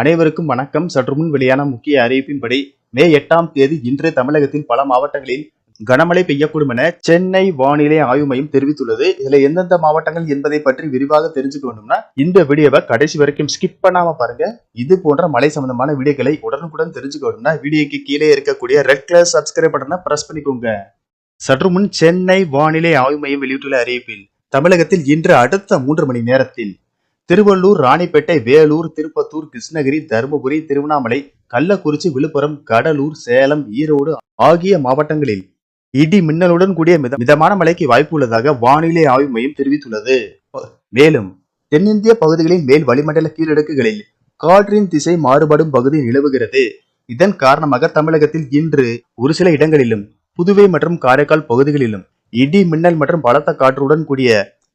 அனைவருக்கும் வணக்கம். சற்று முன் வெளியான முக்கிய அறிவிப்பின்படி மே எட்டாம் தேதி இன்று தமிழகத்தில் பல மாவட்டங்களில் கனமழை பெய்யக்கூடும் என சென்னை வானிலை ஆய்வு மையம் தெரிவித்துள்ளது. இதுல எந்தெந்த மாவட்டங்கள் என்பதை பற்றி விரிவாக தெரிஞ்சுக்க வேண்டும்னா இந்த வீடியோவை கடைசி வரைக்கும் ஸ்கிப் பண்ணாம பாருங்க. இது போன்ற மழை சம்பந்தமான வீடியோக்களை உடனுக்குடன் தெரிஞ்சுக்க வேண்டும்னா வீடியோக்கு கீழே இருக்கக்கூடிய ரெட் கலர் சப்ஸ்கிரைப் பட்டனை பிரஸ் பண்ணிக்கோங்க. சற்று முன் சென்னை வானிலை ஆய்வு மையம் வெளியிட்டுள்ள அறிவிப்பில் தமிழகத்தில் இன்று அடுத்த மூன்று மணி நேரத்தில் திருவள்ளூர் ராணிப்பேட்டை வேலூர் திருப்பத்தூர் கிருஷ்ணகிரி தருமபுரி திருவண்ணாமலை கள்ளக்குறிச்சி விழுப்புரம் கடலூர் சேலம் ஈரோடு ஆகிய மாவட்டங்களில் இடி மின்னலுடன் கூடிய மித- மிதமான மழைக்கு வாய்ப்பு உள்ளதாக வானிலை ஆய்வு மையம் தெரிவித்துள்ளது. மேலும் தென்னிந்திய பகுதிகளின் மேல் வளிமண்டல கீழடுக்குகளில் காற்றின் திசை மாறுபடும் பகுதி நிலவுகிறது. இதன் காரணமாக தமிழகத்தில் இன்று ஒரு சில இடங்களிலும் புதுவை மற்றும் காரைக்கால் பகுதிகளிலும் இடி மின்னல் மற்றும் பலத்த காற்றுடன் கூடிய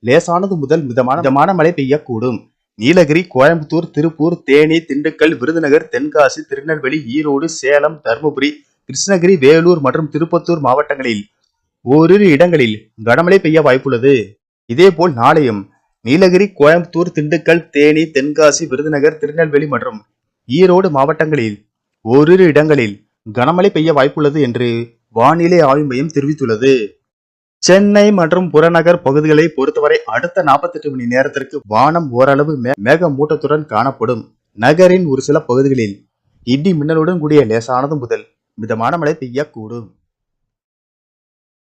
லேசானது முதல் மிதமான மிதமான மழை பெய்யக்கூடும். நீலகிரி கோயம்புத்தூர் திருப்பூர் தேனி திண்டுக்கல் விருதுநகர் தென்காசி திருநெல்வேலி ஈரோடு சேலம் தருமபுரி கிருஷ்ணகிரி வேலூர் மற்றும் திருப்பத்தூர் மாவட்டங்களில் ஓரிரு இடங்களில் கனமழை பெய்ய வாய்ப்புள்ளது. இதேபோல் நாளையும் நீலகிரி கோயம்புத்தூர் திண்டுக்கல் தேனி தென்காசி விருதுநகர் திருநெல்வேலி மற்றும் ஈரோடு மாவட்டங்களில் ஓரிரு இடங்களில் கனமழை பெய்ய வாய்ப்புள்ளது என்று வானிலை ஆய்வு மையம் தெரிவித்துள்ளது. சென்னை மற்றும் புறநகர் பகுதிகளை பொறுத்தவரை அடுத்த 48 மணி நேரத்திற்கு வானம் ஓரளவு மே- மேகமூட்டத்துடன் காணப்படும். நகரின் ஒரு சில பகுதிகளில் இடி மின்னலுடன் கூடிய லேசானது முதல் மிதமான மழை பெய்யக்கூடும்.